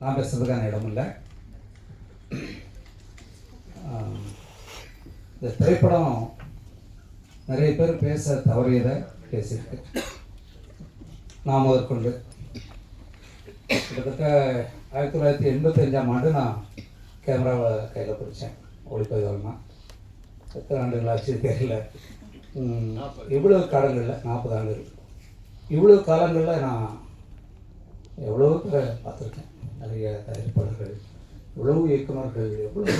நான் பேசுறதுக்கான இடம் இல்லை. இந்த திரைப்படம் நிறைய பேர் பேச தவறியதை பேசியிருக்கு. நான் முதற்கொண்டு. கிட்டத்தட்ட ஆயிரத்தி தொள்ளாயிரத்தி எண்பத்தஞ்சாம் ஆண்டு நான் கேமராவை கையில் பிடிச்சேன். ஒளிப்பதிவாளனா எத்தனை ஆண்டுகள் ஆச்சு தெரியல. இவ்வளோ காலங்களில் நாற்பது ஆண்டுகள். இவ்வளோ காலங்களில் நான் எவ்வளோ பேரை பார்த்துருக்கேன். நிறைய தயாரிப்பாளர்கள் எவ்வளவு இயக்குநர்கள் எவ்வளோ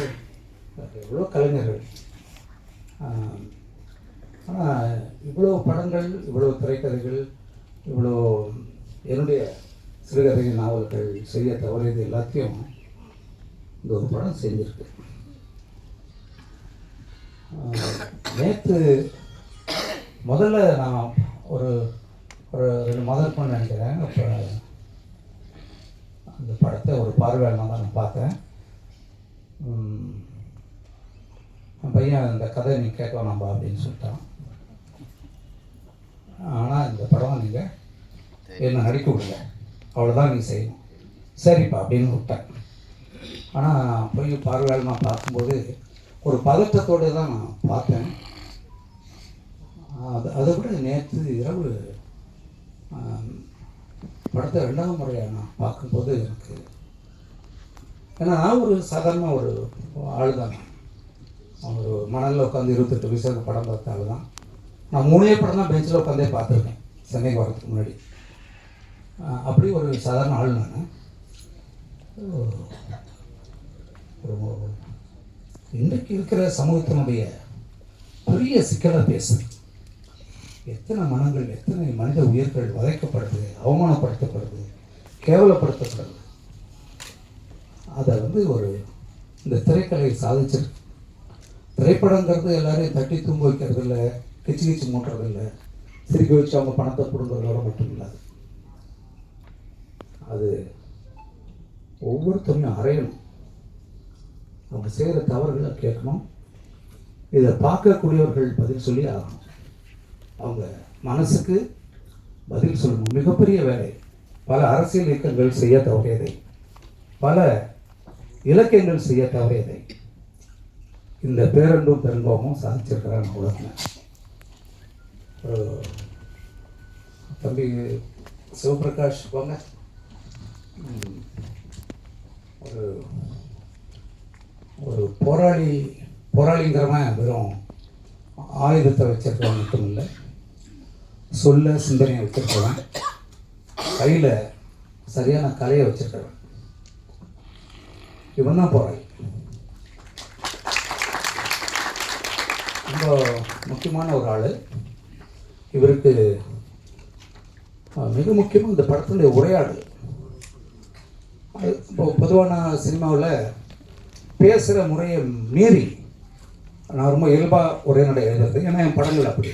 எவ்வளோ கலைஞர்கள். ஆனால் இவ்வளோ படங்கள் இவ்வளோ திரைக்கதைகள் இவ்வளோ என்னுடைய சிறுகதை நாவல்கள் செய்ய தவறியது எல்லாத்தையும் இந்த ஒரு படம் செஞ்சிருக்கு. நேற்று முதல்ல நான் ஒரு ஒரு ரெண்டு மாதம் பண்ண நினைக்கிறேன். அப்போ இந்த படத்தை ஒரு பார்வையாளனாக தான் நான் பார்த்தேன். என் பையன் இந்த கதை நீ கேட்க வேணாம்பா அப்படின்னு சொல்லிட்டான். ஆனால் இந்த படம் நீங்கள் என்ன நடிக்க விடல. அவ்வளோதான் நீ செய்யணும். சரிப்பா அப்படின்னு விட்டேன். ஆனால் போய் பார்வையாளர் நான் பார்க்கும்போது ஒரு பதட்டத்தோடு தான் நான் பார்த்தேன். அது அதை விட நேற்று இரவு படத்தை ரெண்டாவது முறையாக நான் பார்க்கும்போது எனக்கு ஏன்னா நான் ஒரு சாதாரண ஒரு ஆள் தான் ஒரு மணலில் உட்காந்து இருபத்தெட்டு வயசாக படம் பார்த்த ஆள் தான் நான் மூணே படம் தான் பெஞ்சில் உட்காந்தே பார்த்துருக்கேன் சென்னைக்கு வரதுக்கு முன்னாடி. அப்படி ஒரு சாதாரண ஆள் நான். ஒரு இன்றைக்கு இருக்கிற சமூகத்தினுடைய பெரிய சிக்கலை பேசுது எத்தனை மனங்கள் எத்தனை மனித உயிர்கள் வதைக்கப்படுது? அவமானப்படுத்தப்படுது கேவலப்படுத்தப்படுது. அதை வந்து ஒரு இந்த திரைக்கலை சாதிச்சிருக்கு. திரைப்படங்கிறது எல்லாரையும் தட்டி தூங்க வைக்கிறது இல்லை கிச்சு கிச்சு மூட்டுறது இல்லை சிரிக்க வச்சு அவங்க பணத்தை பிடுங்குறதோட மட்டும் இல்லாது அது ஒவ்வொருத்தரையும் அறையணும். அவங்க செய்கிற தவறுகளை கேட்கணும். இதை பார்க்கக்கூடியவர்கள் பதில் சொல்லி ஆகணும். அவங்க மனசுக்கு பதில் சொல்லணும் மிகப்பெரிய வேலை. பல அரசியல் இயக்கங்கள் செய்ய தவறியதை. பல இலக்கியங்கள் செய்ய தவறியதை. இந்த பேரண்டும் பெருங்கோமும் சாதிச்சிருக்கிறாங்க உலகம் ஒரு தம்பி சிவபிரகாஷ் போங்க ஒரு ஒரு போராளி போராளிங்கிறவன் வெறும் ஆயுதத்தை வச்சிருக்கவன் மட்டும் சொல்ல சிந்தனையை வச்சிருக்கவன் கையில் சரியான கலையை வச்சிருக்கிறவன். இவன் தான் போகிறாய் ரொம்ப முக்கியமான ஒரு ஆள். இவருக்கு மிக முக்கியமாக இந்த படத்தினுடைய உரையாடல். அது இப்போ பொதுவான சினிமாவில் பேசுகிற முறையை மீறி நான் ரொம்ப இயல்பாக உரைநடை எழுதுறது. ஏன்னா என் படங்கள் அப்படி.